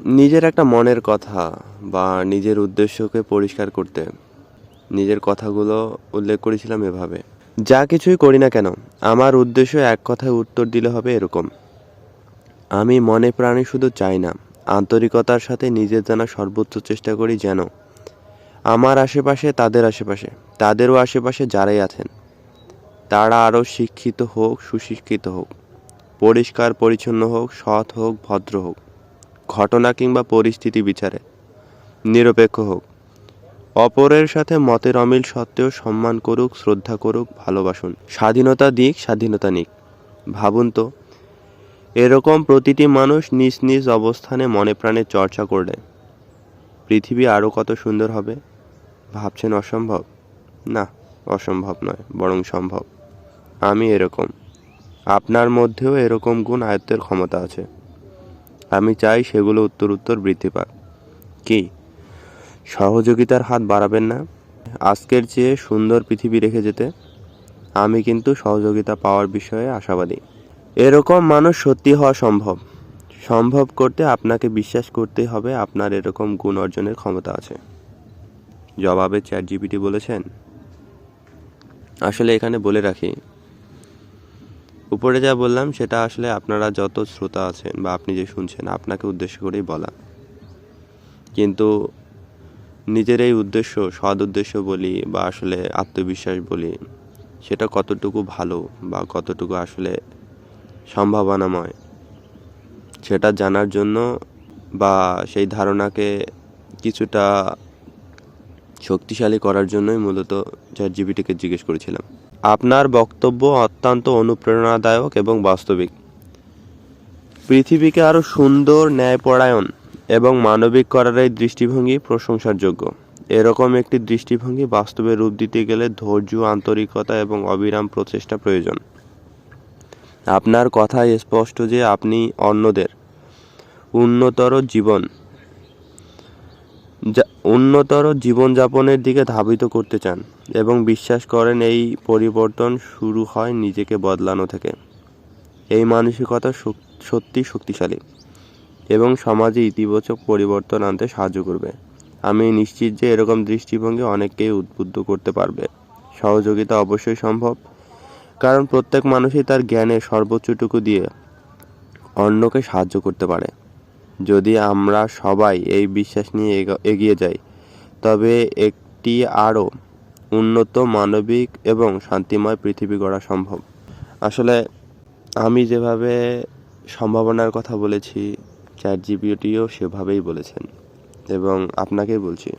নিজের একটা মনের কথা বা নিজের উদ্দেশ্যকে পরিষ্কার করতে। নিজের কথাগুলো উল্লেখ করেছিলাম এভাবে। যা কিছুই করি না কেন, আমার উদ্দেশ্য এক কথায় উত্তর দিলে হবে এরকম। আমি মনে প্রাণে শুধু চাই না, আন্তরিকতার সাথে নিজের জানা সর্বোচ্চ চেষ্টা করি যেন আমার আশেপাশে তাদের আশেপাশে, তাদেরও আশেপাশে যারাই আছেন, তারা আরও শিক্ষিত হোক, সুশিক্ষিত হোক, পরিষ্কার, পরিচ্ছন্ন হোক, সৎ হোক, ভদ্র হোক। ঘটনা কিংবা পরিস্থিতি বিচারে। নিরপেক্ষ হোক। অপরের সাথে মতের অমিল সত্ত্বেও সম্মান করুক, শ্রদ্ধা করুক, ভালোবাসুন। স্বাধীনতা দিক, স্বাধীনতা নিক। ভাবুন তো, এরকম প্রতিটি মানুষ নিজ নিজ অবস্থানে মনে প্রাণে চর্চা করলে পৃথিবী আরও কত সুন্দর হবে? ভাবছেন অসম্ভব? না, অসম্ভব নয়, বরং সম্ভব। আমি এরকম। আপনার মধ্যেও এরকম গুণ আয়ত্তের ক্ষমতা আছে। আমি চাই সেগুলো উত্তর উত্তর বৃদ্ধি পাক। কি? সহযোগিতার হাত বাড়াবেন না? আজকের চেয়ে সুন্দর পৃথিবী রেখে যেতে আমি কিন্তু সহযোগিতা পাওয়ার বিষয়ে আশাবাদী। এরকম মানুষ সত্যি হওয়া সম্ভব। সম্ভব করতে আপনাকে বিশ্বাস করতে হবে আপনার এরকম গুণ অর্জনের ক্ষমতা আছে। জবাবে চ্যাট জিপিটি বলেছেন। আসলে এখানে বলে রাখি উপরে যা বললাম, সেটা আসলে আপনারা যত শ্রোতা আছেন বা আপনি যে শুনছেন, আপনাকে উদ্দেশ্য করেই বলা। কিন্তু নিজের এই উদ্দেশ্য, সৎ উদ্দেশ্য বলি বা আসলে আত্মবিশ্বাস বলি, সেটা কতটুকু ভালো বা কতটুকু আসলে সম্ভাবনাময়, সেটা জানার জন্য বা সেই ধারণাকে কিছুটা শক্তিশালী করার জন্যই মূলত চ্যাট জিবিটিকে জিজ্ঞেস করেছিলাম। আপনার বক্তব্য অত্যন্ত অনুপ্রেরণাদায়ক এবং বাস্তবিক। পৃথিবীকে আরও সুন্দর ন্যায়পরায়ণ এবং মানবিক করার এই দৃষ্টিভঙ্গি প্রশংসার যোগ্য এরকম একটি দৃষ্টিভঙ্গি বাস্তবে রূপ দিতে গেলে ধৈর্য, আন্তরিকতা এবং অবিরাম প্রচেষ্টা প্রয়োজন। আপনার কথায় স্পষ্ট যে আপনি অন্যদের উন্নতর জীবন যা- উন্নতর জীবনযাপনের দিকে ধাবিত করতে চান এবং বিশ্বাস করেন এই পরিবর্তন শুরু হয় নিজেকে বদলানো থেকে। এই মানসিকতা সত্যি শক্তিশালী এবং সমাজে ইতিবাচক পরিবর্তন আনতে সাহায্য করবে। আমি নিশ্চিত যে এরকম দৃষ্টিভঙ্গি অনেককেই উদ্বুদ্ধ করতে পারবে। সহযোগিতা অবশ্যই সম্ভব, কারণ প্রত্যেক মানুষই তার জ্ঞানের সর্বোচ্চটুকু দিয়ে অন্যকে সাহায্য করতে পারে। যদি আমরা সবাই এই বিশ্বাস নিয়ে এগা- এগিয়ে যাই, তবে একটি আরও উন্নত মানবিক এবং শান্তিময় পৃথিবী গড়া সম্ভব। আসলে আমি যেভাবে সম্ভাবনার কথা বলেছি চ্যাট জিপিটিও সেভাবেই বলেছেন এবং আপনাকেই বলছি।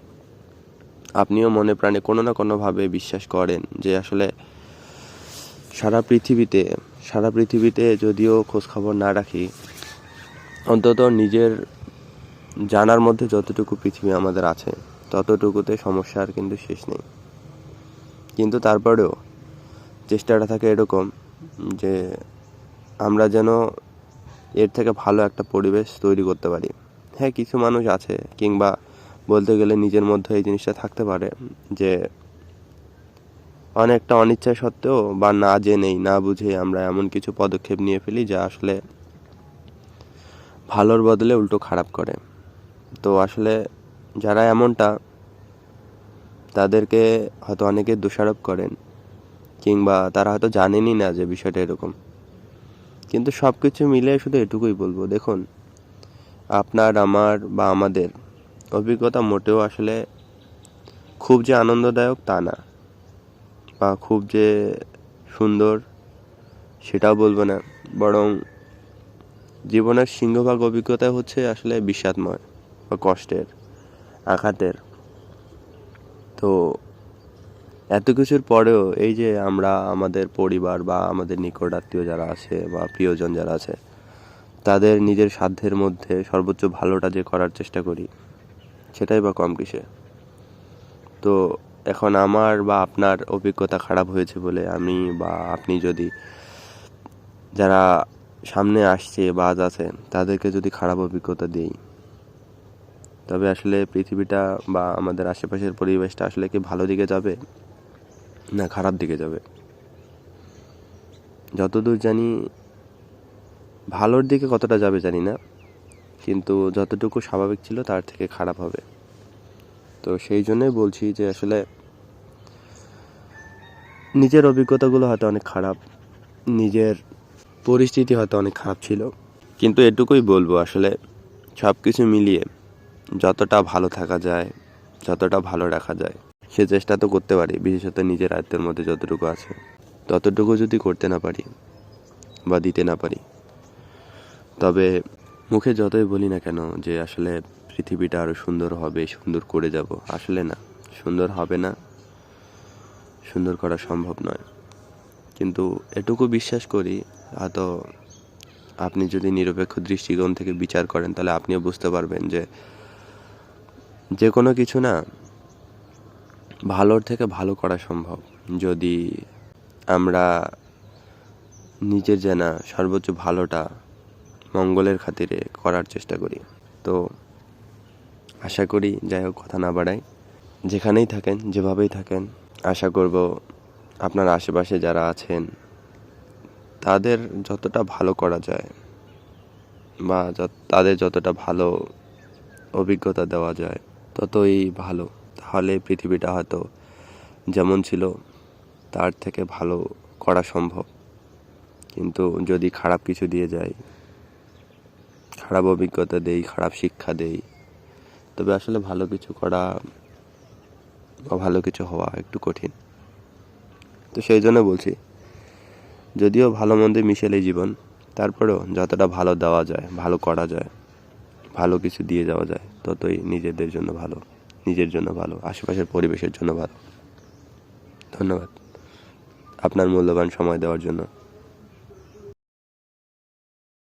আপনিও মনে প্রাণে কোনো না কোনোভাবে বিশ্বাস করেন যে আসলে সারা পৃথিবীতে সারা পৃথিবীতে যদিও খোঁজখবর না রাখি অন্তত নিজের জানার মধ্যে যতটুকু পৃথিবী আমাদের আছে, ততটুকুতে সমস্যার কিন্তু শেষ নেই। কিন্তু তারপরেও চেষ্টাটা থাকে এরকম যে আমরা যেন এর থেকে ভালো একটা পরিবেশ তৈরি করতে পারি। হ্যাঁ কিছু মানুষ আছে কিংবা বলতে গেলে নিজের মধ্যে এই জিনিসটা থাকতে পারে যে অনেকটা অনিচ্ছা সত্ত্বেও বা না জেনেই, না বুঝে আমরা এমন কিছু পদক্ষেপ নিয়ে ফেলি যা আসলে ভালোর বদলে উল্টো খারাপ করে। তো আসলে যারা এমনটা, তাদেরকে হয়তো অনেকে দোষারোপ করেন, কিংবা তারা হয়তো জানেনই না যে বিষয়টা এরকম। কিন্তু সব কিছু মিলে শুধু এটুকুই বলব, দেখুন, আপনার, আমার বা আমাদের অভিজ্ঞতা মোটেও আসলে খুব যে আনন্দদায়ক তা না, বা খুব যে সুন্দর সেটাও বলব না। বরং জীবনের সিংহভাগ অভিজ্ঞতা হচ্ছে আসলে বিষাদময় বা কষ্টের, আঘাতের। তো এত কিছুর পরেও এই যে আমরা, আমাদের পরিবার বা আমাদের নিকট আত্মীয় যারা আছে বা প্রিয়জন যারা আছে, তাদের নিজের সাধ্যের মধ্যে সর্বোচ্চ ভালোটা যে করার চেষ্টা করি, সেটাই বা কম কিসে তো এখন আমার বা আপনার অভিজ্ঞতা খারাপ হয়েছে বলে আমি বা আপনি যদি যারা সামনে আসছে বা আজ আছে, তাদেরকে যদি খারাপ অভিজ্ঞতা দিই, তবে আসলে পৃথিবীটা বা আমাদের আশেপাশের পরিবেশটা আসলে কি ভালো দিকে যাবে না খারাপ দিকে যাবে? যতদূর জানি, ভালোর দিকে কতটা যাবে জানি না, কিন্তু যতটুকু স্বাভাবিক ছিল তার থেকে খারাপ হবে। তো সেই জন্যই বলছি যে আসলে নিজের অভিজ্ঞতাগুলো হয়তো অনেক খারাপ, নিজের পরিস্থিতি হয়তো অনেক খারাপ ছিল। কিন্তু এটুকুই বলব, আসলে সব কিছু মিলিয়ে যতটা ভালো থাকা যায়, যতটা ভালো রাখা যায়, সে চেষ্টা তো করতে পারি, বিশেষত নিজের আয়ত্তের মধ্যে যতটুকু আছে। ততটুকু যদি করতে না পারি বা দিতে না পারি, তবে মুখে যতই বলি না কেন যে আসলে পৃথিবীটা আরও সুন্দর হবে, সুন্দর করে যাব, আসলে না। সুন্দর হবে না, সুন্দর করা সম্ভব নয়। কিন্তু এটুকু বিশ্বাস করি, হয়তো আপনি যদি নিরপেক্ষ দৃষ্টিকোণ থেকে বিচার করেন, তাহলে আপনিও বুঝতে পারবেন যে যে কোনো কিছু না ভালোর থেকে ভালো করা সম্ভব। যদি আমরা নিজের জানা সর্বোচ্চ ভালোটা মঙ্গলের খাতিরে করার চেষ্টা করি। তো আশা করি যাই হোক, কথা না বাড়াই। যেখানেই থাকেন, যেভাবেই থাকেন, আশা করব আপনার আশেপাশে যারা আছেন, তাদের যতটা ভালো করা যায় বা তাদের যতটা ভালো অভিজ্ঞতা দেওয়া যায়, ততই ভালো। তাহলে পৃথিবীটা হয়তো যেমন ছিল, তার থেকে ভালো করা সম্ভব। কিন্তু যদি খারাপ কিছু দিয়ে যায় খারাপ অভিজ্ঞতা দেই, খারাপ শিক্ষা দেই, তবে আসলে ভালো কিছু করা বা ভালো কিছু হওয়া একটু কঠিন। তো সেই জন্য বলছি, যদিও ভালো মন্দে মিশেলে জীবন, তারপরেও যতটা ভালো দেওয়া যায়, ভালো করা যায়, ভালো কিছু দিয়ে যাওয়া যায়, ততই নিজেদের জন্য ভালো, নিজের জন্য ভালো, আশেপাশের পরিবেশের জন্য ভালো। ধন্যবাদ। আপনার মূল্যবান সময় দেওয়ার জন্য।